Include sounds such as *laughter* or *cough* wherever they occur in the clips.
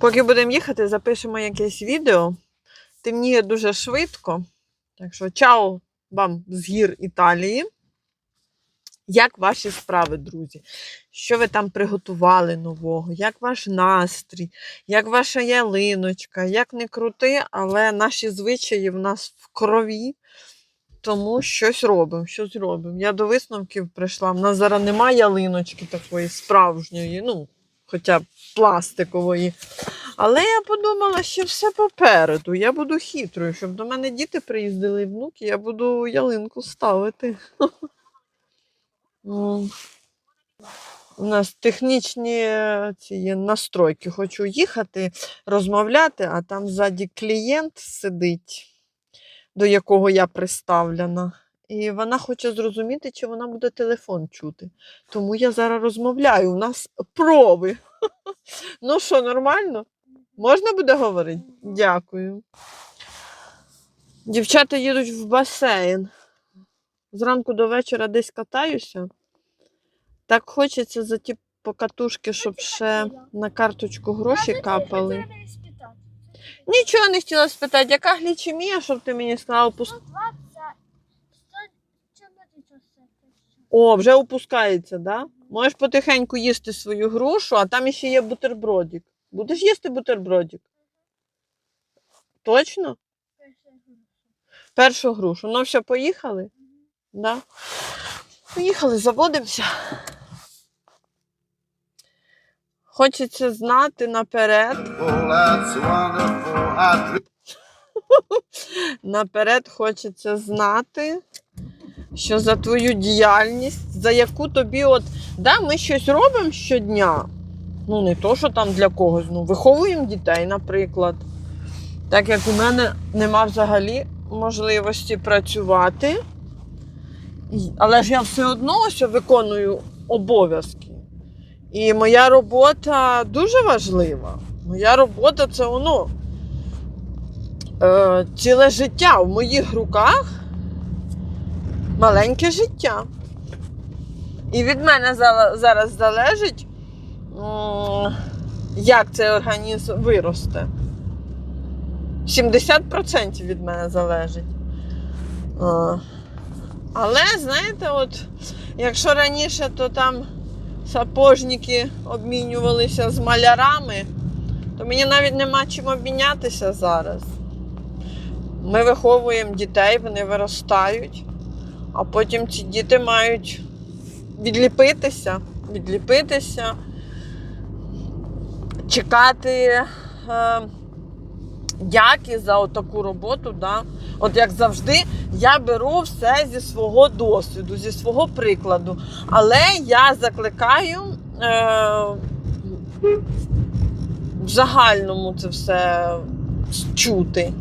Поки будемо їхати, запишемо якесь відео. Темніє дуже швидко. Так що, чао вам з гір Італії. Як ваші справи, друзі? Що ви там приготували нового? Як ваш настрій? Як ваша ялиночка? Як не крути, але наші звичаї в нас в крові. Тому щось робимо, щось робимо. Я до висновків прийшла. В нас зараз немає ялиночки такої справжньої, ну, хоча б пластикової. Але я подумала, що все попереду. Я буду хитрою, щоб до мене діти приїздили і внуки, я буду ялинку ставити. У нас технічні е, ці настройки. Хочу їхати, розмовляти, а там ззаді клієнт сидить, до якого я приставлена. І вона хоче зрозуміти, чи вона буде телефон чути. Тому я зараз розмовляю. У нас проби. *laughs* Ну що, нормально? Можна буде говорити? Дякую. Дівчата їдуть в басейн. Зранку до вечора десь катаюся. Так хочеться за ті покатушки, щоб ще на карточку гроші капали. Нічого не хотіла спитати, яка глічемія, щоб ти мені сказала, пус... О, вже опускається, да? Можеш потихеньку їсти свою грушу, а там ще є бутербродик. Будеш їсти бутербродик? Точно? Першу грушу. Ну, все, поїхали? Да? Поїхали, заводимося. Хочеться знати наперед. *laughs* Наперед хочеться знати, що за твою діяльність, за яку тобі от. Да, ми щось робимо щодня. Ну, не то, що там для когось. Ну, виховуємо дітей, наприклад. Так як у мене нема взагалі можливості працювати. Але ж я все одно ось виконую обов'язки. І моя робота дуже важлива. Моя робота це воно е, ціле життя в моїх руках маленьке життя. І від мене зараз залежить, як цей організм виросте. 70% від мене залежить. Е, Але, знаєте, от, якщо раніше, то там сапожники обмінювалися з малярами, то мені навіть нема чим обмінятися зараз. Ми виховуємо дітей, вони виростають, а потім ці діти мають відліпитися, відліпитися, чекати е, дяки за таку роботу. Да? От як завжди, я беру все зі свого досвіду, зі свого прикладу. Але я закликаю е, в загальному це все чути.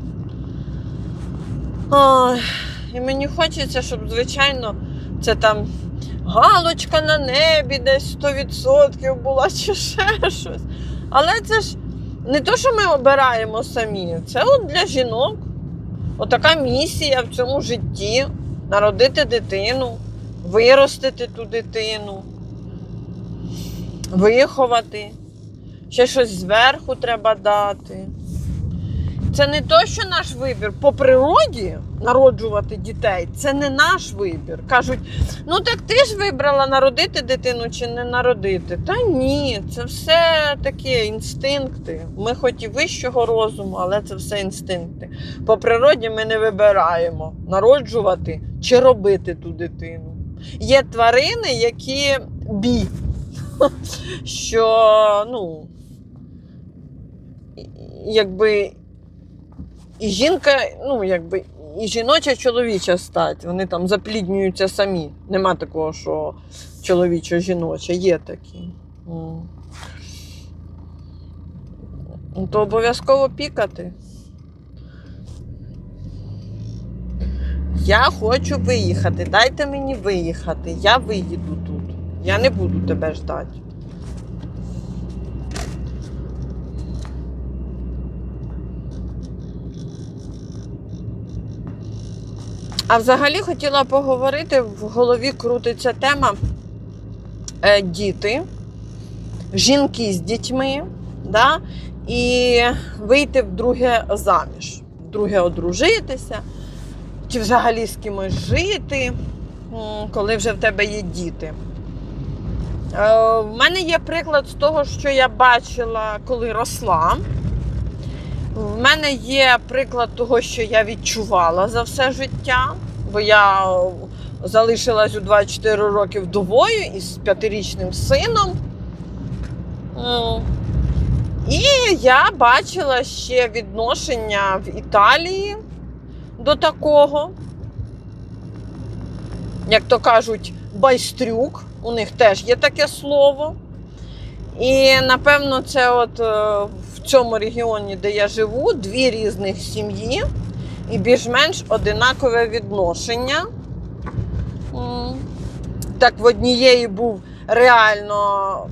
Ой, і мені хочеться, щоб, звичайно, це там галочка на небі десь 100% була *laughs* чи ще щось. Але це ж не то, що ми обираємо самі, це от для жінок. Отака місія в цьому житті народити дитину, виростити ту дитину, виховати. Ще щось зверху треба дати. Це не то, що наш вибір. По природі народжувати дітей це не наш вибір. Кажуть, ну так ти ж вибрала народити дитину чи не народити. Та ні, це все такі інстинкти. Ми хоч і вищого розуму, але це все інстинкти. По природі ми не вибираємо народжувати чи робити ту дитину. Є тварини, які бі, *laughs* що ну, якби і жінка, ну якби і жіноча, і чоловіча стать. Вони там запліднюються самі. Нема такого, що чоловічо жіноче, є такі. Ну, То обов'язково пікати. Я хочу виїхати. Дайте мені виїхати. Я виїду тут. Я не буду тебе ждати. А взагалі хотіла поговорити, в голові крутиться тема е, діти, жінки з дітьми, да? і вийти вдруге заміж, вдруге одружитися, чи взагалі з кимось жити, коли вже в тебе є діти. Е, В мене є приклад з того, що я бачила, коли росла. В мене є приклад того, що я відчувала за все життя, бо я е, залишилась у 24 роки вдовою із п'ятирічним сином. І я бачила ще відношення в Італії до такого. Як то кажуть, байстрюк, у них теж є таке слово. І напевно, це от е, в цьому регіоні, де я живу, дві різних сім'ї і більш-менш одинакове відношення. Так, в однієї був реально,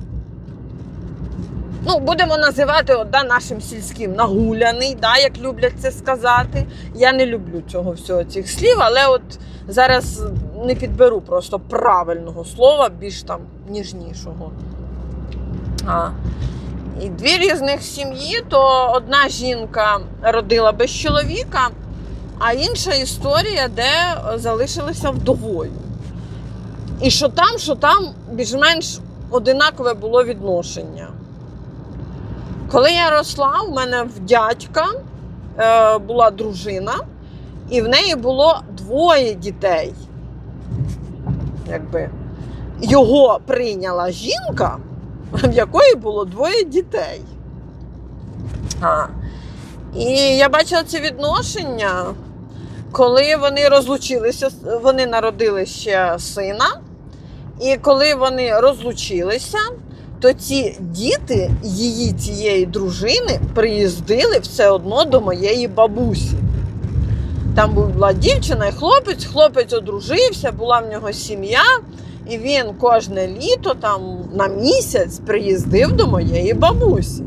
ну, будемо називати да, нашим сільським нагуляний, да, як люблять це сказати. Я не люблю цього всього цих слів, але от зараз не підберу просто правильного слова, більш там ніжнішого. А. І дві різних сім'ї, то одна жінка родила без чоловіка, а інша історія, де залишилася вдовою. І що там, що там більш-менш одинакове було відношення. Коли я росла, у мене в дядька е, була дружина, і в неї було двоє дітей. Якби його прийняла жінка, в якої було двоє дітей. А. І я бачила це відношення, коли вони розлучилися, вони народили ще сина. І коли вони розлучилися, то ці діти її цієї дружини приїздили все одно до моєї бабусі. Там була дівчина і хлопець, хлопець одружився, була в нього сім'я, і він кожне літо, там на місяць, приїздив до моєї бабусі.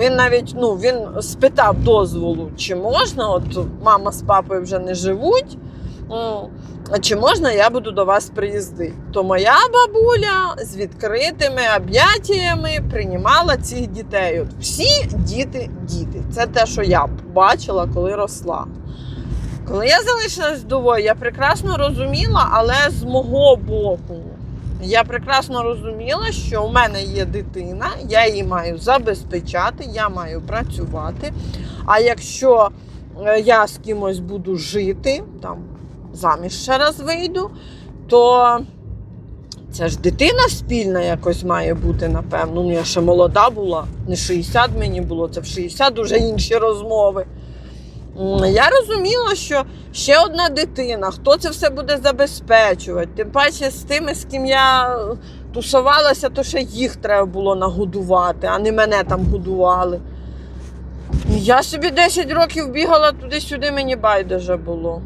Він навіть ну, він спитав дозволу, чи можна, от мама з папою вже не живуть. а чи можна я буду до вас приїздити? То моя бабуля з відкритими об'яттями приймала цих дітей. От всі діти, діти. Це те, що я бачила, коли росла. Коли я залишилась вдовою, я прекрасно розуміла, але з мого боку, я прекрасно розуміла, що у мене є дитина, я її маю забезпечати, я маю працювати. А якщо е, я з кимось буду жити, там заміж ще раз вийду, то це ж дитина спільна якось має бути, напевно. Ну, я ще молода була, не 60 мені було, це в 60 вже інші розмови. Я розуміла, що ще одна дитина, хто це все буде забезпечувати. Тим паче з тими, з ким я тусувалася, то ще їх треба було нагодувати, а не мене там годували. Я собі 10 років бігала туди-сюди, мені байдуже було.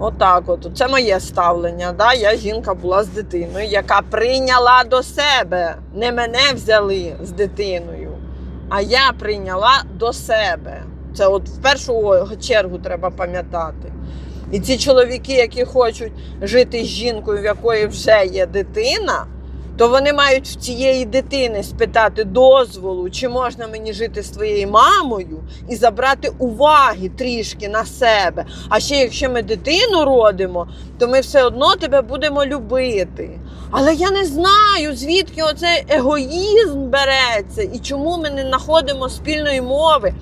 Отак, от. Це моє ставлення. Да? Я жінка була з дитиною, яка прийняла до себе. Не мене взяли з дитиною, а я прийняла до себе. Це от в першу чергу треба пам'ятати. І ці чоловіки, які хочуть жити з жінкою, в якої вже є дитина, то вони мають в цієї дитини спитати дозволу, чи можна мені жити з твоєю мамою і забрати уваги трішки на себе. А ще якщо ми дитину родимо, то ми все одно тебе будемо любити. Але я не знаю, звідки оцей егоїзм береться і чому ми не знаходимо спільної мови.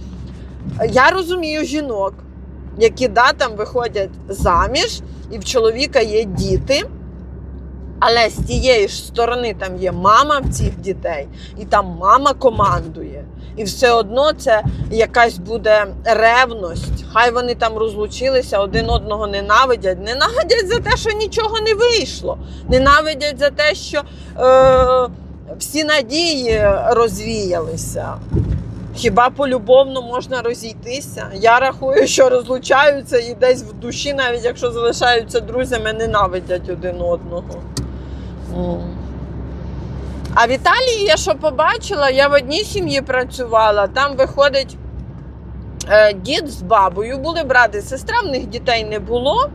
Я розумію жінок, які да, там виходять заміж, і в чоловіка є діти. Але з тієї ж сторони там є мама в цих дітей, і там мама командує. І все одно це якась буде ревність. Хай вони там розлучилися, один одного ненавидять. Ненавидять за те, що нічого не вийшло. Ненавидять за те, що е, всі надії розвіялися. Хіба полюбовно можна розійтися? Я рахую, що розлучаються і десь в душі, навіть якщо залишаються друзями, ненавидять один одного. А в Італії я що побачила, я в одній сім'ї працювала, там виходить е, дід з бабою, були брати, сестра, в них дітей не було.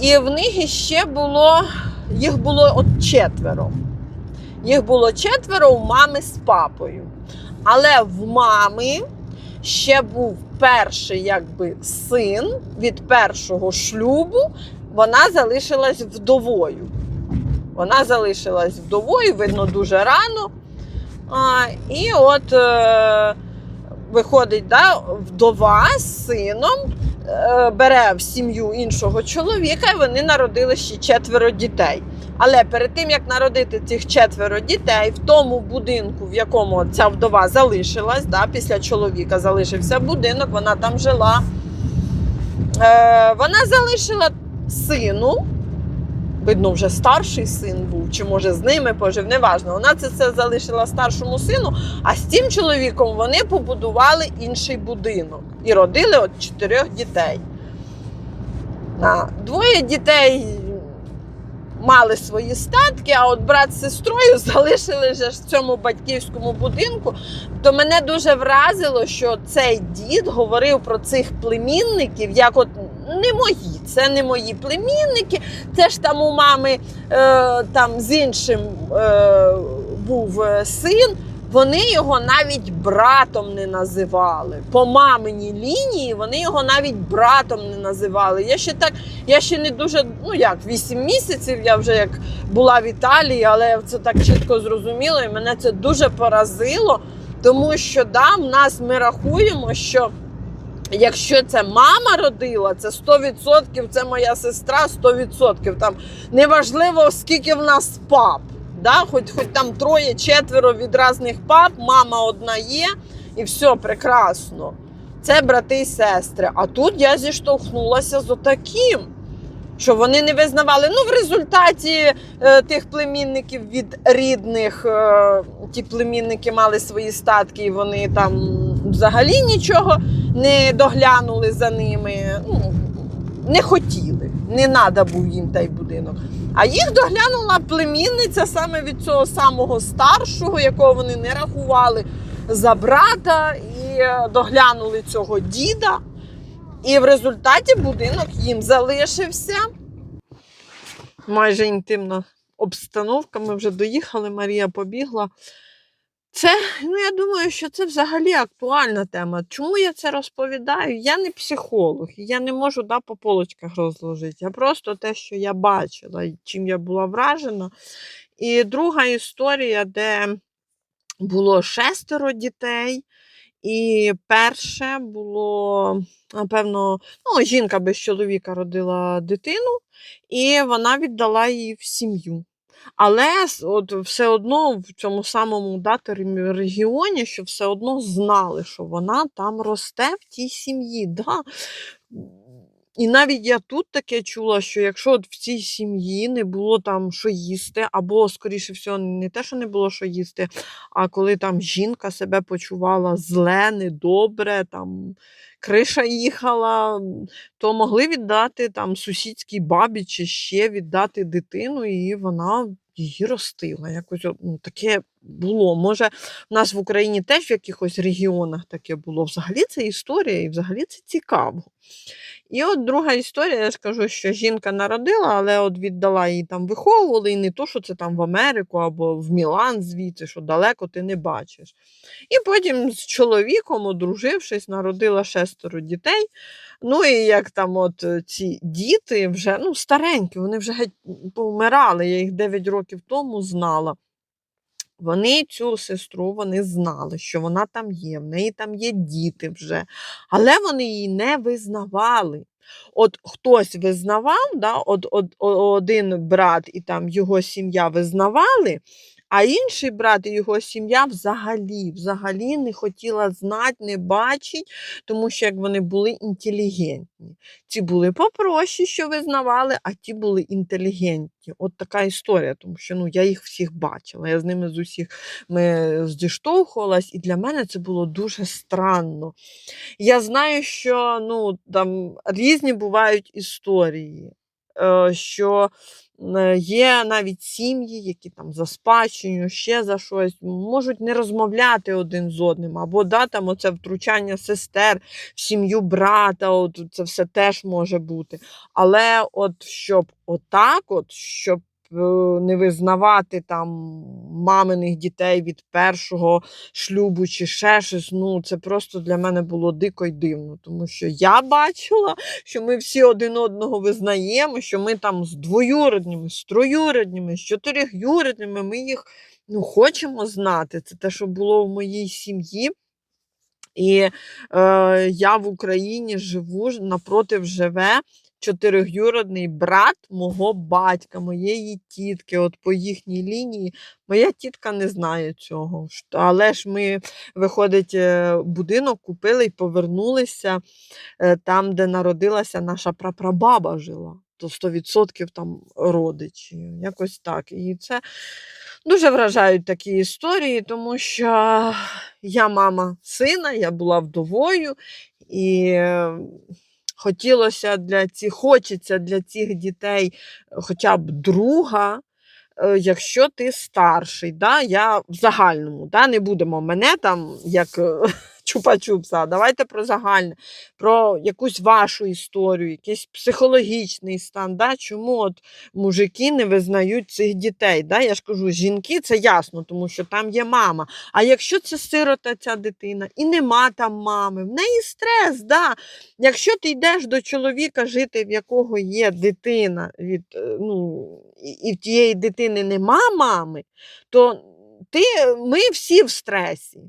І в них іще було, їх було от четверо. Їх було четверо у мами з папою. Але в мами ще був перший якби, син від першого шлюбу, вона залишилась вдовою. Вона залишилась вдовою, видно, дуже рано. А, і от е, виходить, да, вдова з сином е, бере в сім'ю іншого чоловіка, і вони народили ще четверо дітей. Але перед тим як народити цих четверо дітей, в тому будинку, в якому ця вдова залишилась, да, після чоловіка залишився будинок, вона там жила. Е, вона залишила сину. Видно, вже старший син був, чи може з ними пожив, неважно. Вона це все залишила старшому сину, а з тим чоловіком вони побудували інший будинок і родили от чотирьох дітей. Двоє дітей мали свої статки, а от брат з сестрою *laughs* залишили ж в цьому батьківському будинку. То мене дуже вразило, що цей дід говорив про цих племінників, як от не мої, це не мої племінники. Це ж там у мами е, там з іншим е, був е, син. Вони його навіть братом не називали. По маминій лінії вони його навіть братом не називали. Я ще так, я ще не дуже, ну як, 8 місяців я вже як була в Італії, але це так чітко зрозуміло, і мене це дуже поразило, тому що да, в нас ми рахуємо, що. Якщо це мама родила, це 100%, це моя сестра 100%. Там неважливо, скільки в нас пап. Да? Хоч, хоч там троє, четверо від різних пап, мама одна є, і все прекрасно. Це брати і сестри. А тут я зіштовхнулася з отаким, що вони не визнавали. Ну, в результаті е, тих племінників від рідних, е, ті племінники мали свої статки, і вони там взагалі нічого не доглянули за ними. Ну, не хотіли, не треба був їм той будинок. А їх доглянула племінниця саме від цього самого старшого, якого вони не рахували за брата, і е, доглянули цього діда. І в результаті будинок їм залишився. Майже інтимна обстановка. Ми вже доїхали, Марія побігла. Це, ну я думаю, що це взагалі актуальна тема. Чому я це розповідаю? Я не психолог, я не можу да, по полочках розложити. Я просто те, що я бачила, чим я була вражена. І друга історія, де було шестеро дітей, і перше було, напевно, ну, жінка без чоловіка родила дитину, і вона віддала її в сім'ю. Але от все одно в цьому самому да, регіоні, що все одно знали, що вона там росте в тій сім'ї. Да. І навіть я тут таке чула, що якщо от в цій сім'ї не було там що їсти, або, скоріше всього, не те, що не було що їсти, а коли там жінка себе почувала зле, недобре, там криша їхала, то могли віддати там сусідській бабі чи ще віддати дитину, і вона її ростила. Якось ну, таке було. Може, в нас в Україні теж в якихось регіонах таке було. Взагалі це історія, і взагалі це цікаво. І от друга історія, я ж кажу, що жінка народила, але от віддала її там виховували, і не то, що це там в Америку або в Мілан звідси, що далеко ти не бачиш. І потім з чоловіком, одружившись, народила шестеро дітей. Ну і як там от е, ці діти вже ну, старенькі, вони вже геть повмирали. Я їх 9 років тому знала. Вони цю сестру вони знали, що вона там є, в неї там є діти вже, але вони її не визнавали. От хтось визнавав, да, от, от, один брат і там його сім'я визнавали, а інший брат і його сім'я взагалі, взагалі не хотіла знати, не бачить, тому що як вони були інтелігентні. Ці були попроще, що визнавали, а ті були інтелігентні. От така історія, тому що ну, я їх всіх бачила. Я з ними з усіх ми зіштовхувалась, і для мене це було дуже странно. Я знаю, що ну, там різні бувають історії, е, що є навіть сім'ї, які там за спадщину, ще за щось, можуть не розмовляти один з одним, або да, там оце втручання сестер в сім'ю брата, от це все теж може бути. Але от щоб отак, от, щоб е, не визнавати там маминих дітей від першого шлюбу чи ще щось. Ну, це просто для мене було дико й дивно, тому що я бачила, що ми всі один одного визнаємо, що ми там з двоюродніми, з троюродніми, з чотирьохюродніми, ми їх ну, хочемо знати. Це те, що було в моїй сім'ї. І е, я в Україні живу, напротив живе чотирьохюродний брат мого батька, моєї тітки. От по їхній лінії. Моя тітка не знає цього. Але ж ми, виходить, е, будинок купили і повернулися е, там, де народилася наша прапрабаба жила. То 100% там родичі. Якось так. І це дуже вражають такі історії, тому що я мама сина, я була вдовою, і хотілося для цих, хочеться для цих дітей хоча б друга. е, Якщо ти старший, да, я в загальному, да, не будемо мене там як чупа-чупса, давайте про загальне, про якусь вашу історію, якийсь психологічний стан, да, чому от мужики не визнають цих дітей. Да? Я ж кажу, жінки це ясно, тому що там є мама. А якщо це сирота ця дитина і нема там мами, в неї стрес, да. Якщо ти йдеш до чоловіка жити, в якого є дитина, від, е, ну, і в тієї дитини нема мами, то ти, ми всі в стресі.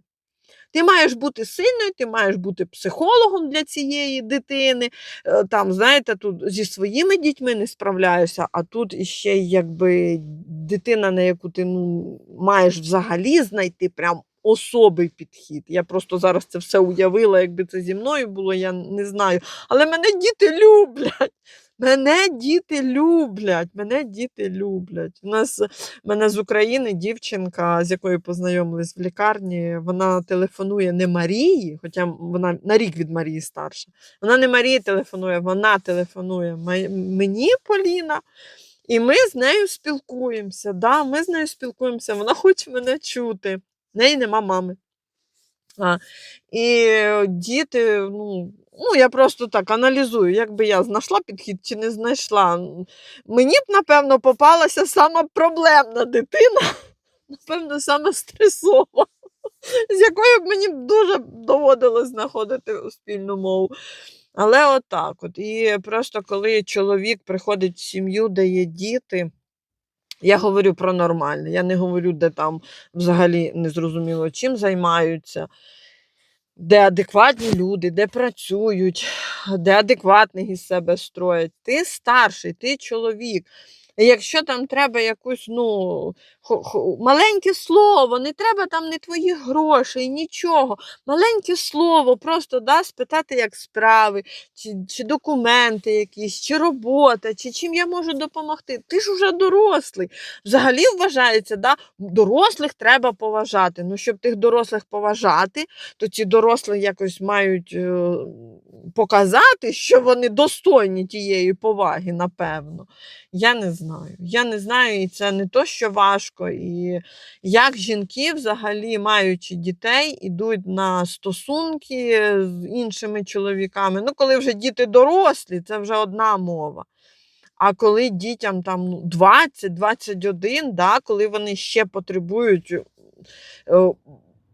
Ти маєш бути сильною, ти маєш бути психологом для цієї дитини. Е, Там, знаєте, тут зі своїми дітьми не справляєшся, а тут іще якби дитина, на яку ти ну, маєш взагалі знайти прям особий підхід. Я просто зараз це все уявила, якби це зі мною було, я не знаю. Але мене діти люблять. Мене діти люблять, мене діти люблять. У нас мене з України дівчинка, з якою познайомились в лікарні, вона телефонує не Марії, хоча вона на рік від Марії старша. Вона не Марії телефонує, вона телефонує мені, Поліна. І ми з нею спілкуємося. Да, ми з нею спілкуємося, вона хоче мене чути. В неї нема мами. А, і діти, ну, ну, я просто так аналізую, як би я знайшла підхід чи не знайшла. Мені б, напевно, попалася сама проблемна дитина, *laughs* напевно, саме стресова, *laughs* з якою б мені дуже доводилось знаходити спільну мову. Але отак от. І просто коли чоловік приходить в сім'ю, де є діти, я говорю про нормальне, я не говорю, де там взагалі незрозуміло чим займаються, де адекватні люди, де працюють, де адекватних із себе строять. Ти старший, ти чоловік. Якщо там треба якусь, ну, маленьке слово, не треба там не твоїх грошей, нічого. Маленьке слово, просто да, спитати, як справи, чи, чи документи якісь, чи робота, чи чим я можу допомогти. Ти ж уже дорослий. Взагалі вважається, да, дорослих треба поважати. Ну, щоб тих дорослих поважати, то ці дорослі якось мають е, показати, що вони достойні тієї поваги, напевно. Я не знаю. Я не знаю, і це не то, що важко. І як жінки, взагалі, маючи дітей, ідуть на стосунки з іншими чоловіками. Ну, коли вже діти дорослі, це вже одна мова. А коли дітям там ну, 20-21, да, коли вони ще потребують е,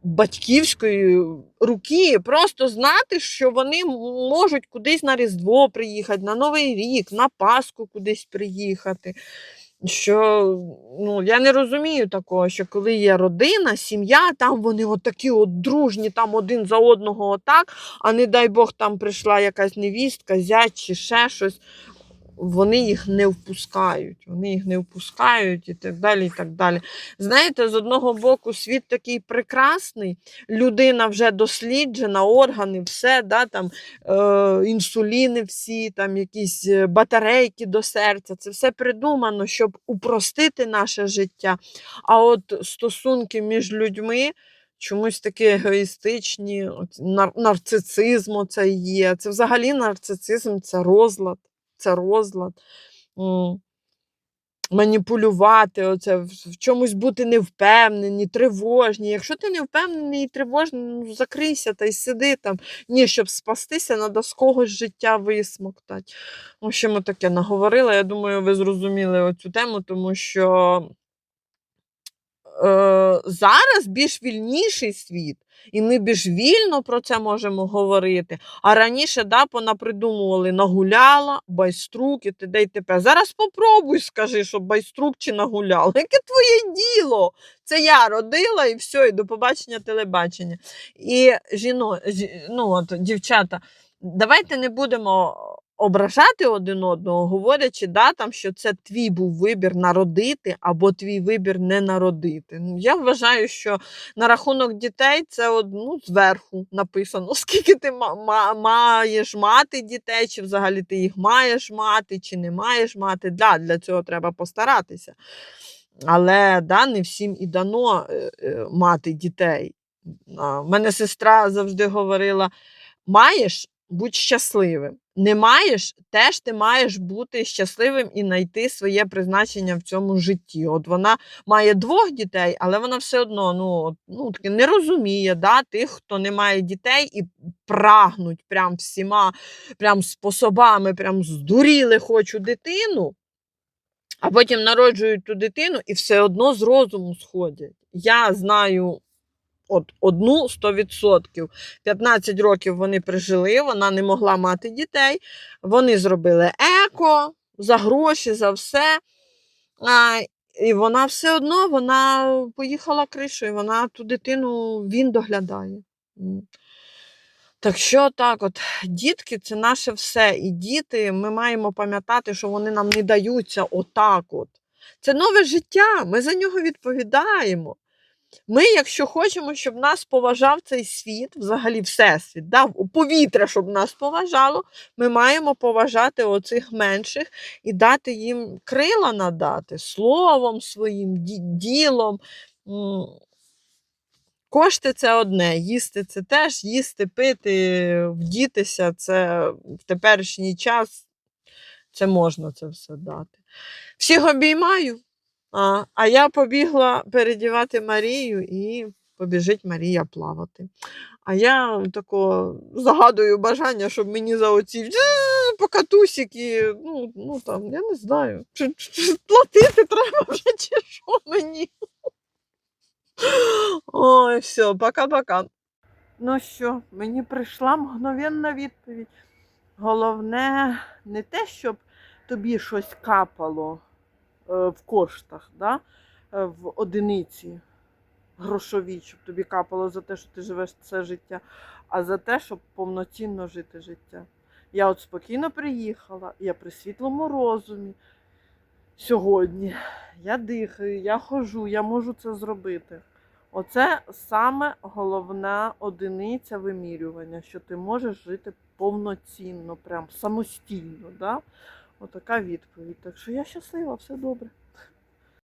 батьківської руки, просто знати, що вони можуть кудись на Різдво приїхати, на Новий рік, на Пасху кудись приїхати. Що ну, я не розумію такого, що коли є родина, сім'я, там вони отакі от дружні, там один за одного отак, а не дай Бог, там прийшла якась невістка, зять чи ще щось. Вони їх не впускають, вони їх не впускають і так далі. і так далі. Знаєте, з одного боку, світ такий прекрасний, людина вже досліджена, органи, все, да, там, е, інсуліни всі, там якісь е, батарейки до серця. Це все придумано, щоб упростити наше життя. А от стосунки між людьми. Чомусь такі егоїстичні, нар- нарцицизм це є. Це взагалі нарцицизм, це розлад. Це розлад. Маніпулювати, оце, в, чомусь бути невпевнені, тривожні. Якщо ти не впевнений і тривожний, ну закрийся та й сиди там. Ні, щоб спастися, треба з когось життя висмоктати. В общем, таке наговорила. Я думаю, ви зрозуміли оцю тему, тому що зараз більш вільніший світ, і ми більш вільно про це можемо говорити. А раніше да, понапридумували нагуляла, байструк і т.д. і т.п. Зараз попробуй скажи, що байструк чи нагуляла. *laughs* Яке твоє діло? Це я родила і все, і до побачення телебачення. І жіно, жі- ну, от, дівчата, давайте не будемо ображати один одного, говорячи, да, там, що це твій був вибір народити або твій вибір не народити. Ну, Я вважаю, що на рахунок дітей це ну, зверху написано, *laughs* скільки ти ма- ма- маєш мати дітей, чи взагалі ти їх маєш мати, чи не маєш мати. Да, для цього треба постаратися. Але да, не всім і дано е, е, мати дітей. В мене сестра завжди говорила: маєш, будь щасливим. Не маєш, теж ти маєш бути щасливим і знайти своє призначення в цьому житті. От вона має двох дітей, але вона все одно ну, ну, не розуміє да, тих, хто не має дітей і прагнуть прям всіма прям способами, прям здуріли, хочу дитину. А потім народжують ту дитину і все одно з розуму сходять. Я знаю от одну 100%. 15 років вони прижили, вона не могла мати дітей. Вони зробили еко за гроші, за все. А, і вона все одно вона поїхала кришою, вона ту дитину він доглядає. Так що так, от дітки це наше все. І діти, ми маємо пам'ятати, що вони нам не даються отак. от. Це нове життя, ми за нього відповідаємо. Ми, якщо хочемо, щоб нас поважав цей світ, взагалі всесвіт, да, повітря, щоб нас поважало, ми маємо поважати оцих менших і дати їм крила надати словом своїм, ділом. Кошти це одне, їсти це теж, їсти, пити, вдітися це в теперішній час це можна це все дати. Всіх обіймаю, а, а я побігла передівати Марію і побіжить Марія плавати. А я тако загадую бажання, щоб мені за оці «Е, покатусики, ну, ну там, я не знаю, чи, чи- платити треба вже, чи що мені. Ой, все, пока-пока. Ну що, мені прийшла мгновенна відповідь. Головне не те, щоб тобі щось капало в коштах, да? е, в одиниці грошовій, щоб тобі капало за те, що ти живеш це життя, а за те, щоб повноцінно жити життя. Я от спокійно приїхала, я при світлому розумі сьогодні. Я дихаю, я хожу, я можу це зробити. Оце саме головна одиниця вимірювання, що ти можеш жити повноцінно, прям самостійно. Да? Отака відповідь. Так що я щаслива, все добре.